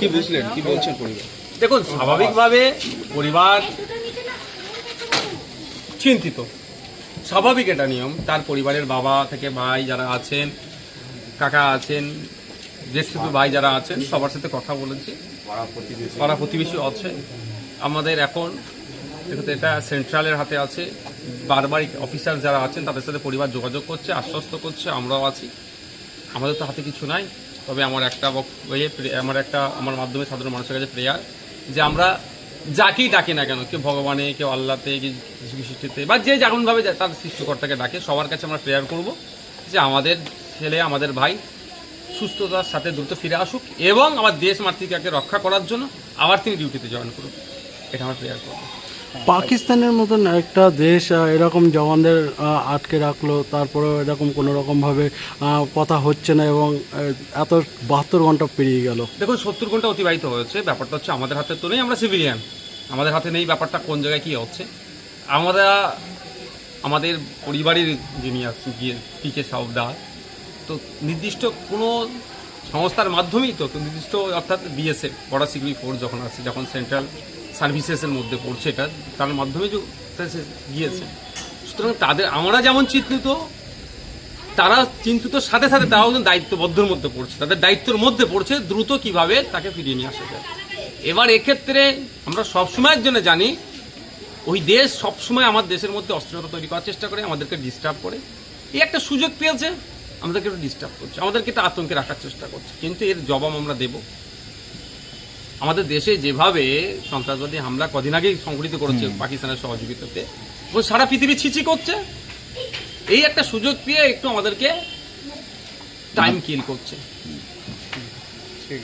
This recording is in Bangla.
কি বুঝলেন? কি বলছেন পরিবার? দেখুন স্বাভাবিকভাবে পরিবার চিন্তিত। স্বাভাবিক এটা নিয়ম। তার পরিবারের বাবা থেকে ভাই যারা আছেন কাকা আছেন জ্যেষ্ঠ ভাই যারা আছেন সবার সাথে কথা বলেছি। পাড়া প্রতিবেশী। আছে। আমাদের এখন দেখুন এটা সেন্ট্রালের হাতে আছে। বারবার অফিসার যারা আছেন তাদের সাথে পরিবার যোগাযোগ করছে আশ্বস্ত করছে আমরাও আছি। আমাদের তো হাতে কিছু নাই। তবে আমার একটা বক- প্রে- আমার একটা, আমার মাধ্যমে সাধারণ মানুষের কাছে প্রেয়ার যে আমরা যাকেই ডাকি না কেন, কেউ ভগবানে, কেউ আল্লাহতে কেউ যিশু বা যে যেমনভাবে তার সৃষ্টিকর্তাকে ডাকে, সবার কাছে আমরা প্রেয়ার করব যে আমাদের ছেলে, আমাদের ভাই সুস্থতার সাথে দ্রুত ফিরে আসুক এবং আমার দেশ মাতৃকাকে রক্ষা করার জন্য আবার তিনি ডিউটিতে জয়েন করুক। এটা আমার প্রেয়ার করব। পাকিস্তানের মতন একটা দেশ এরকম জওয়ানদের আটকে রাখল, তারপরেও এরকম কোনো রকমভাবে কথা হচ্ছে না এবং এত বাহাত্তর ঘণ্টা পেরিয়ে গেল। দেখুন, সত্তর ঘণ্টা অতিবাহিত হয়েছে, ব্যাপারটা হচ্ছে আমাদের হাতে তো নেই, আমরা সিভিলিয়ান আমাদের হাতে নেই ব্যাপারটা, কোন জায়গায় কী হচ্ছে। আমরা, আমাদের পরিবারের যিনি আছেন গিয়ে পিকে সাউদার তো নির্দিষ্ট কোনো সংস্থার মাধ্যমেই তো তো নির্দিষ্ট অর্থাৎ বিএসএফ বর্ডার সিকিউরিটি ফোর্স যখন আছে, যখন সেন্ট্রাল সার্ভিসেসের মধ্যে পড়ছে এটা, তার মাধ্যমে যে গিয়েছে। সুতরাং তাদের, আমরা যেমন চিন্তিত, তারা চিন্তিত, সাথে সাথে তারাও দায়িত্ববদ্ধের মধ্যে পড়ছে। তাদের দায়িত্বের মধ্যে পড়ছে দ্রুত কীভাবে তাকে ফিরিয়ে নিয়ে আসা যায়। এবার এক্ষেত্রে আমরা সবসময়ের জন্য জানি, ওই দেশ সবসময় আমার দেশের মধ্যে অস্থিরতা তৈরি করার চেষ্টা করে, আমাদেরকে ডিস্টার্ব করে। এই একটা সুযোগ পেয়েছে, আমাদেরকে একটু ডিস্টার্ব করছে, আমাদেরকে একটা আতঙ্কে রাখার চেষ্টা করছে। কিন্তু এর জবাব আমরা দেব। আমাদের দেশে যেভাবে সন্ত্রাসবাদী হামলা কদিন আগেই সংঘটিত করেছে পাকিস্তানের সহযোগিতাতে এবং সারা পৃথিবী ছিচি করছে এই একটা সুযোগ পেয়ে একটু আমাদেরকে টাইম কিল করছে। ঠিক